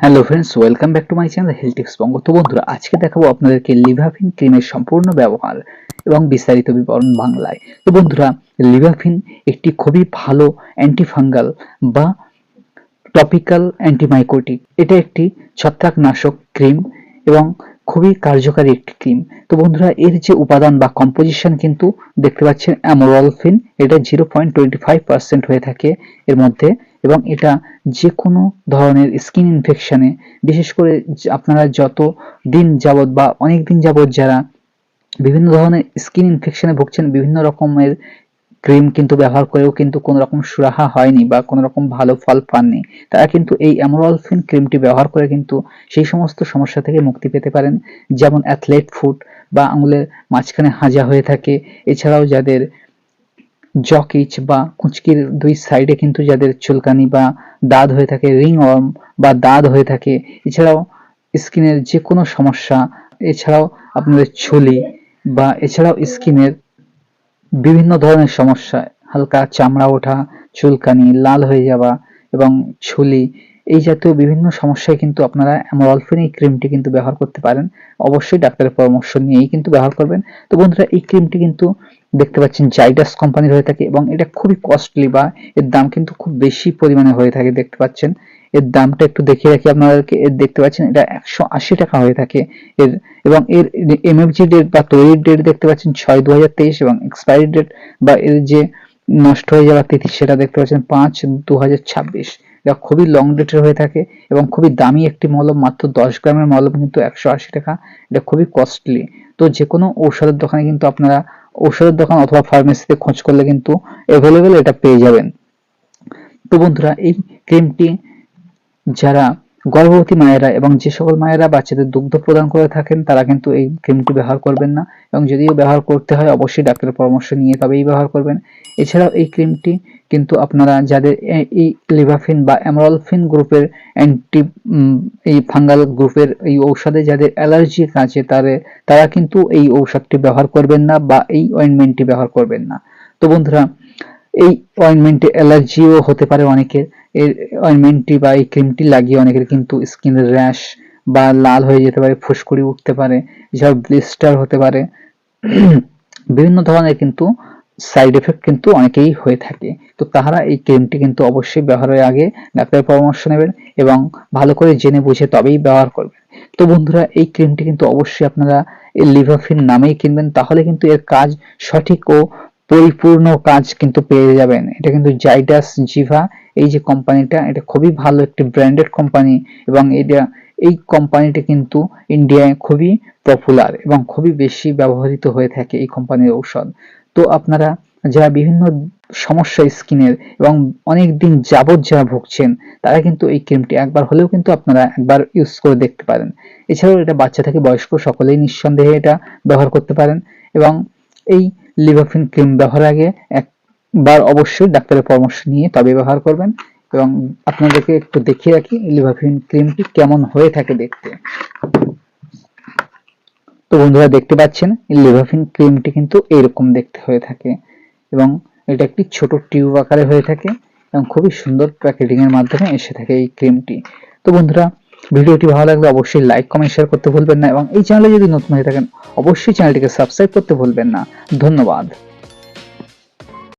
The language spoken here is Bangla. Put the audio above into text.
Hello friends welcome back to my channel health tips Banga তো বন্ধুরা, আজকে দেখাবো আপনাদেরকে লিভাফিন ক্রিমের সম্পূর্ণ ব্যবহার এবং বিস্তারিত বিবরণ বাংলায়। তো বন্ধুরা লিভাফিন একটি খুবই ভালো অ্যান্টিফাঙ্গাল বা টপিক্যাল অ্যান্টিমাইকোটিক এটা একটি ছত্রাকনাশক ক্রিম এবং খুবই কার্যকারী একটি ক্রিম তো বন্ধুরা, এর যে উপাদান বা কম্পোজিশন কিন্তু দেখতে পাচ্ছেন অ্যামোরলফিন এটা zero point twenty five percent হয়ে থাকে। এর মধ্যে এবং এটা যে কোনো ধরনের স্কিন ইনফেকশনে বিশেষ করে আপনারা যত দিন যাবত বা অনেক দিন যাবত যারা বিভিন্ন ধরনের স্কিন ইনফেকশনে ভুগছেন, বিভিন্ন রকমের ক্রিম কিন্তু ব্যবহার করেও কিন্তু কোনো রকম সুরাহা হয়নি বা কোনো রকম ভালো ফল পাননি, তারা কিন্তু এই অ্যামোরলফিন ক্রিমটি ব্যবহার করে কিন্তু সেই সমস্ত সমস্যা থেকে মুক্তি পেতে পারেন। যেমন অ্যাথলেট ফুট বা আঙুলের মাঝখানে হাজা হয়ে থাকে, এছাড়াও যাদের জকিচ বা কুঁচকির দুই সাইডে কিন্তু যাদের চুলকানি বা দাঁত হয়ে থাকে রিং ওয়ার্ম বা দাঁত হয়ে থাকে, এছাড়াও স্কিনের যে কোনো সমস্যা, এছাড়াও আপনাদের ছুলি বা এছাড়াও স্কিনের বিভিন্ন ধরনের সমস্যা, হালকা চামড়া ওঠা, চুলকানি, লাল হয়ে যাওয়া এবং ছুলি, এই জাতীয় বিভিন্ন সমস্যায় কিন্তু আপনারা অ্যামোরলফিন এই ক্রিমটি কিন্তু ব্যবহার করতে পারেন। অবশ্যই ডাক্তারের পরামর্শ নিয়েই কিন্তু ব্যবহার করবেন। তো বন্ধুরা, এই ক্রিমটি কিন্তু দেখতে পাচ্ছেন জাইডাস কোম্পানির হয়ে থাকে এবং এটা খুবই কস্টলি বা এর দাম কিন্তু খুব বেশি পরিমাণে হয়ে থাকে, দেখতে পাচ্ছেন। এর দামটা একটু দেখিয়ে রাখি আপনাদেরকে, এর দেখতে পাচ্ছেন এটা একশো আশি টাকা হয়ে থাকে। এর, এবং এর এমএফজি ডেট বা তৈরির ডেট দেখতে পাচ্ছেন ছয় দু হাজার তেইশ এবং এক্সপায়ারি ডেট বা এর যে নষ্ট হয়ে যাওয়ার তিথি সেটা দেখতে পাচ্ছেন পাঁচ দু হাজার ছাব্বিশ। এটা খুবই লং ডেটের হয়ে থাকে এবং খুবই দামি একটি মলম মাত্র দশ গ্রামের মলম কিন্তু একশো আশি টাকা। এটা খুবই কস্টলি তো যে কোনো ঔষধের দোকানে কিন্তু আপনারা ঔষধের দোকান অথবা ফার্মেসিতে খোঁজ করলে কিন্তু অ্যাভেলেবেল এটা পেয়ে যাবেন। তো বন্ধুরা, এই ক্রিমটি যারা গর্ভবতী মায়েরা এবং যে সকল মায়েরা বাচ্চাদের দুগ্ধ প্রদান করে থাকেন, তারা কিন্তু এই ক্রিমটি ব্যবহার করবেন না। এবং যদিও ব্যবহার করতে হয়, অবশ্যই ডাক্তারের পরামর্শ নিয়ে তবেই ব্যবহার করবেন। এছাড়াও এই ক্রিমটি কিন্তু আপনারা যাদের এই লিভাফিন বা অ্যামরলফিন গ্রুপের অ্যান্টি এই ফাঙ্গাল গ্রুপের এই ঔষধে যাদের অ্যালার্জি আছে, তারে, তারা কিন্তু এই ঔষধটি ব্যবহার করবেন না বা এই অয়েনমেন্টটি ব্যবহার করবেন না। তো বন্ধুরা, এই অয়েনমেন্টে অ্যালার্জিও হতে পারে অনেকের। এর অয়েনমেন্টটি বা এই ক্রিমটি লাগিয়ে অনেকের কিন্তু স্কিনের র্যাশ বা লাল হয়ে যেতে পারে, ফুসকুড়ি উঠতে পারে, এছাড়াও ব্লিস্টার হতে পারে। বিভিন্ন ধরনের কিন্তু সাইড এফেক্ট কিন্তু অনেকেই হয়ে থাকে। তো তারা এই ক্রিমটি কিন্তু অবশ্যই ব্যবহারের আগে ডাক্তারের পরামর্শ নেবেন এবং ভালো করে জেনে বুঝে তবেই ব্যবহার করবেন। তো বন্ধুরা, এই ক্রিমটি কিন্তু অবশ্যই আপনারা এই লিভাফিন নামেই কিনবেন, তাহলে কিন্তু এর কাজ সঠিক ও পরিপূর্ণ কাজ কিন্তু পেয়ে যাবেন। এটা কিন্তু জাইডাস জিভা এই যে কোম্পানিটা এটা খুবই ভালো একটি ব্র্যান্ডেড কোম্পানি এবং এটা, এই কোম্পানিটি কিন্তু ইন্ডিয়ায় খুবই পপুলার এবং খুবই বেশি ব্যবহৃত হয়ে থাকে এই কোম্পানির ঔষধ। তো আপনারা যারা বিভিন্ন সমস্যা স্কিনের এবং অনেক দিন যাবত যারা ভুগছেন, তারা কিন্তু এই ক্রিমটি একবার হলেও কিন্তু আপনারা একবার ইউজ করে দেখতে পারেন। এছাড়াও এটা বাচ্চা থেকে বয়স্ক সকলেই নিঃসন্দেহে এটা ব্যবহার করতে পারেন এবং এই লিভাফিন ক্রিম ব্যবহার আগে একবার অবশ্যই ডাক্তারের পরামর্শ নিয়ে তবে ব্যবহার করবেন এবং আপনাদেরকে একটু দেখিয়ে রাখি লিভাফিন ক্রিমটি কেমন হয়ে থাকে দেখতে। তো বন্ধুরা দেখতে পাচ্ছেন লিভাফিন ক্রিমটি কিন্তু এরকম দেখতে হয়ে থাকে এবং এটা একটি ছোট টিউব আকারে হয়ে থাকে এবং খুবই সুন্দর প্যাকেটিং এর মাধ্যমে এসে থাকে এই ক্রিমটি। তো বন্ধুরা ভিডিওটি ভালো লাগলে অবশ্যই লাইক কমেন্ট শেয়ার করতে ভুলবেন না এবং এই চ্যানেলে যদি নতুন হয়ে থাকেন, অবশ্যই চ্যানেলটিকে সাবস্ক্রাইব করতে ভুলবেন না। ধন্যবাদ।